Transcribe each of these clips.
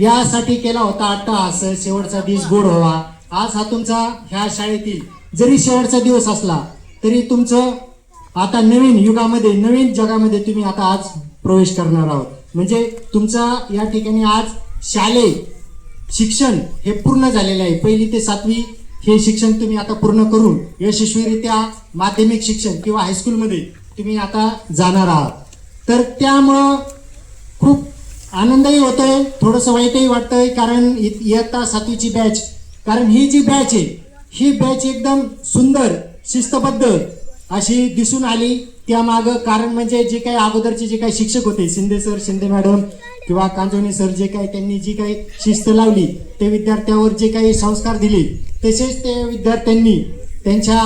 यासाठी केला होता अट्टहास. शेवटचा दिवस गोड व्हावा. आज हा तुमचा ह्या शाळेतील जरी शेवटचा दिवस असला तरी तुमचं आता नवीन युगामध्ये नवीन जगामध्ये तुम्ही आता आज प्रवेश करणार आहोत. म्हणजे तुमचा या ठिकाणी आज शालेय शिक्षण हे पूर्ण झालेलं आहे. पहिली ते सातवी हे शिक्षण तुम्ही आता पूर्ण करून यशस्वीरित्या माध्यमिक शिक्षण किंवा हायस्कूलमध्ये तुम्ही आता जाणार आहात. तर त्यामुळं खूप आनंदही होतोय थोडंसं वाईटही वाटतंय कारण इयत्ता सातवीची बॅच कारण ही जी बॅच आहे ही बॅच एकदम सुंदर शिस्तबद्ध अशी दिसून आली. त्यामागं कारण म्हणजे जे काही अगोदरचे जे काही शिक्षक होते शिंदे सर शिंदे मॅडम किंवा कांजोनी सर जे काही त्यांनी जी काही शिस्त लावली ते विद्यार्थ्यावर जे काही संस्कार दिले तसेच ते विद्यार्थ्यांनी त्यांच्या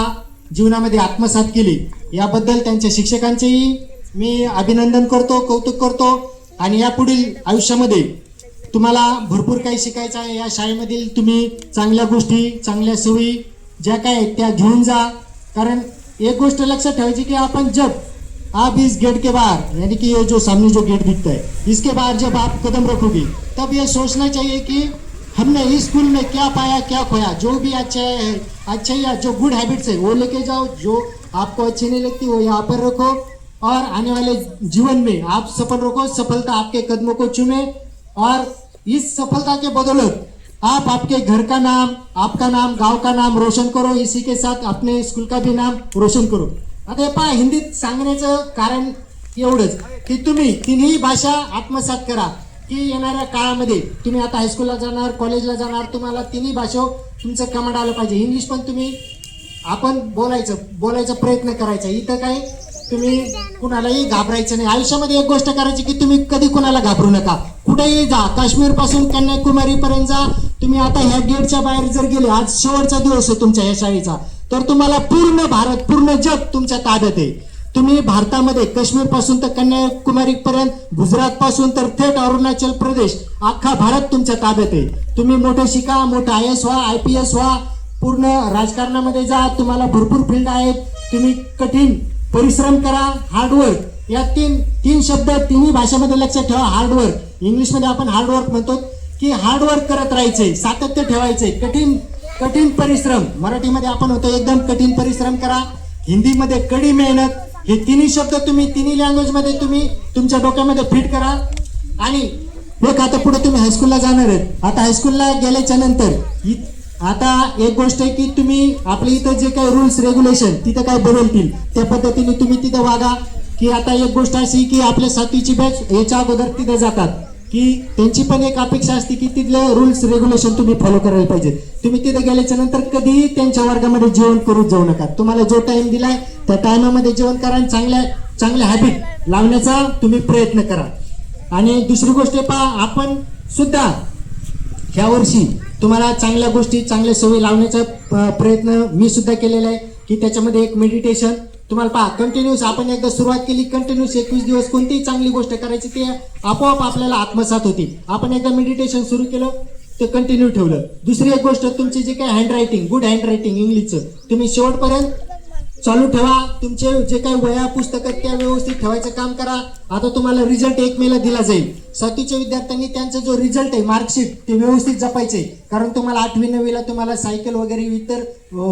जीवनामध्ये आत्मसात केले. याबद्दल त्यांच्या शिक्षकांचेही मी अभिनंदन करतो कौतुक करतो. आणि यापुढील आयुष्यामध्ये तुम्हाला भरपूर काही शिकायचं आहे. या शाळेमधील तुम्ही चांगल्या गोष्टी चांगल्या सवयी ज्या काय आहेत त्या घेऊन जा. कारण एक गोष्ट लक्षात ठेवायची की आपण जब आप इस गेट के बाहर यानी कि ये जो सामने जो गेट दिखता है इसके बाहर जब आप कदम रखोगे तब ये सोचना चाहिए कि हमने इस स्कूल में क्या पाया क्या खोया जो भी अच्छा है अच्छा या जो गुड हैबिट्स है वो लेके जाओ जो आपको अच्छी नहीं लगती वो यहाँ पर रखो। और आने वाले जीवन में आप सफल रखो सफलता आपके कदमों को चुमे और इस सफलता के बदौलत आप आपके घर का नाम आपका नाम गांव का नाम रोशन करो। इसी के साथ अपने स्कूल का भी नाम रोशन करो। आता हे पहा हिंदीत सांगण्याचं कारण एवढंच की तुम्ही तिन्ही भाषा आत्मसात करा की येणाऱ्या काळामध्ये तुम्ही आता हायस्कूलला जाणार कॉलेजला जाणार तुम्हाला तिन्ही भाषा तुमचं कमांड आलं पाहिजे. इंग्लिश पण तुम्ही आपण बोलायचं बोलायचा प्रयत्न करायचा. इथं काय तुम्ही कुणालाही घाबरायचं नाही. आयुष्यामध्ये एक गोष्ट करायची की तुम्ही कधी कुणाला घाबरू नका. कुठेही जा. काश्मीरपासून कन्याकुमारी पर्यंत जा. तुम्ही आता ह्या गेटच्या बाहेर जर गेले आज शेवटचा दिवस आहे तुमच्या या शाळेचा. तर तुम्हाला पूर्ण भारत पूर्ण जग तुमच्या ताब्यात आहे. तुम्ही भारतामध्ये काश्मीरपासून तर कन्याकुमारी पर्यंत गुजरात पासून तर थेट अरुणाचल प्रदेश अख्खा भारत तुमच्या ताब्यात आहे. तुम्ही मोठे शिका मोठे आय एस व्हा आय पी एस व्हा. पूर्ण राजकारणामध्ये जा. तुम्हाला भरपूर फील्ड आहेत. तुम्ही कठीण परिश्रम करा हार्डवर्क या तीन तीन शब्द तिन्ही भाषेमध्ये लक्षात ठेवा हार्डवर्क इंग्लिशमध्ये आपण हार्डवर्क म्हणतो की हार्डवर्क करत राहायचंय सातत्य ठेवायचंय कठीण कठीण परिश्रम. मराठीमध्ये आपण होतो एकदम कठीण परिश्रम करा. हिंदीमध्ये कडी मेहनत. हे तिन्ही शब्द तुम्ही तिन्ही लँग्वेजमध्ये तुम्ही तुमच्या डोक्यामध्ये फिट करा. आणि बघ आता पुढे तुम्ही हायस्कूलला जाणार आहेत. आता हायस्कूलला गेल्याच्यानंतर इ- आता एक गोष्ट आहे की तुम्ही आपल्या इथं जे काही रूल्स रेग्युलेशन तिथं काय बदलतील त्या पद्धतीने तुम्ही तिथं वागा. की आता एक गोष्ट अशी की आपल्या साथीची बॅच याच्या अगोदर तिथं जातात. की त्यांची पण एक अपेक्षा असते की तिथले रूल्स रेग्युलेशन तुम्ही फॉलो करायला पाहिजे. तुम्ही तिथे गेल्याच्यानंतर कधीही त्यांच्या वर्गामध्ये जेवण करू जाऊ नका. तुम्हाला जो टाइम दिलाय त्या टायमामध्ये जेवण करा आणि चांगल्या चांगल्या हॅबिट लावण्याचा तुम्ही प्रयत्न करा. आणि दुसरी गोष्ट पहा आपण सुद्धा ह्या वर्षी तुम्हाला चांगल्या गोष्टी चांगल्या सवयी लावण्याचा प्रयत्न मी सुद्धा केलेला आहे की त्याच्यामध्ये एक मेडिटेशन तुम्हाला पहा कंटिन्यूस आपण एकदा सुरुवात केली कंटिन्यूस एकवीस दिवस कोणतीही चांगली गोष्ट करायची ते आपोआप आपल्याला आत्मसात होती. आपण एकदा मेडिटेशन सुरू केलं ते कंटिन्यू ठेवलं. दुसरी एक गोष्ट तुमची जे काही हँडरायटिंग गुड हँडरायटिंग इंग्लिशचं तुम्ही शेवटपर्यंत चालू ठेवा. तुमचे जे काही वया पुस्तक आहेत त्या व्यवस्थित ठेवायचं काम करा. आता तुम्हाला रिझल्ट एक मेला दिला जाईल. सातवीच्या विद्यार्थ्यांनी त्यांचा जो रिझल्ट आहे मार्कशीट ते व्यवस्थित जपायचे. कारण तुम्हाला आठवी नववीला तुम्हाला सायकल वगैरे इतर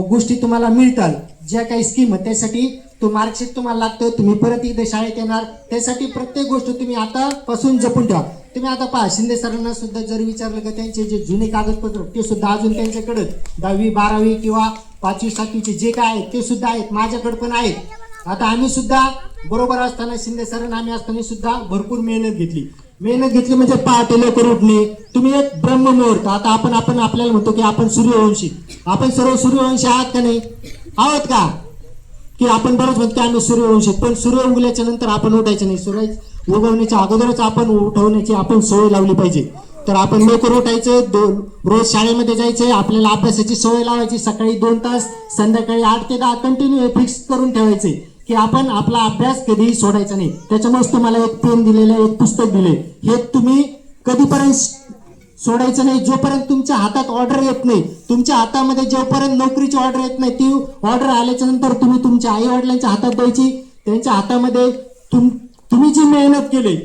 गोष्टी तुम्हाला मिळतात. ज्या काही स्कीम आहेत त्यासाठी तो मार्कशीट तुम्हाला लागतो. तुम्ही परत इथे शाळेत येणार. त्यासाठी प्रत्येक गोष्ट तुम्ही आतापासून जपून ठेवा. तुम्ही आता पहा शिंदे सरांना सुद्धा जर विचारलं का त्यांचे जे जुने कागदपत्र ते सुद्धा अजून त्यांच्याकडे दहावी बारावी किंवा पाचवी सातवीचे जे काय आहेत ते सुद्धा आहेत माझ्याकडे पण आहेत. आता आम्ही सुद्धा बरोबर असताना शिंदे सरांना आम्ही असताना सुद्धा भरपूर मेहनत घेतली. मेहनत घेतली म्हणजे पहाटे लवकर उठणे. तुम्ही एक ब्रह्ममुहूर्त आता आपण आपण आपल्याला म्हणतो की आपण सूर्यवंशी. आपण सर्व सूर्यवंशी आहात का नाही? आहोत का? की आपण बरोच म्हणतो की आम्ही सूर्यवंशी पण सूर्य उगल्याच्या नंतर आपण उठायचं नाही. सूर्य उगवण्याच्या अगोदरच आपण उठवण्याची आपण सोय लावली पाहिजे. तर आपण लवकर उठायचं दोन रोज शाळेमध्ये जायचं आपल्याला अभ्यासाची सवय लावायची सकाळी दोन तास संध्याकाळी आठ ते दहा कंटिन्यू फिक्स करून ठेवायचे की आपण आपला अभ्यास कधीही सोडायचा नाही. त्याच्यामुळेच तुम्हाला एक पेन दिलेलं एक पुस्तक दिले हे तुम्ही कधीपर्यंत सोडायचं नाही जोपर्यंत तुमच्या हातात ऑर्डर येत नाही. तुमच्या हातामध्ये जोपर्यंत नोकरीची ऑर्डर येत नाही ती ऑर्डर आल्याच्यानंतर तुम्ही तुमच्या आई वडिलांच्या हातात द्यायची. त्यांच्या हातामध्ये तुम तुम्ही जी मेहनत केली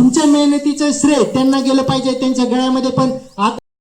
तुमच्या मेहनतीचं श्रेय त्यांना गेलं पाहिजे त्यांच्या गळ्यामध्ये. पण आता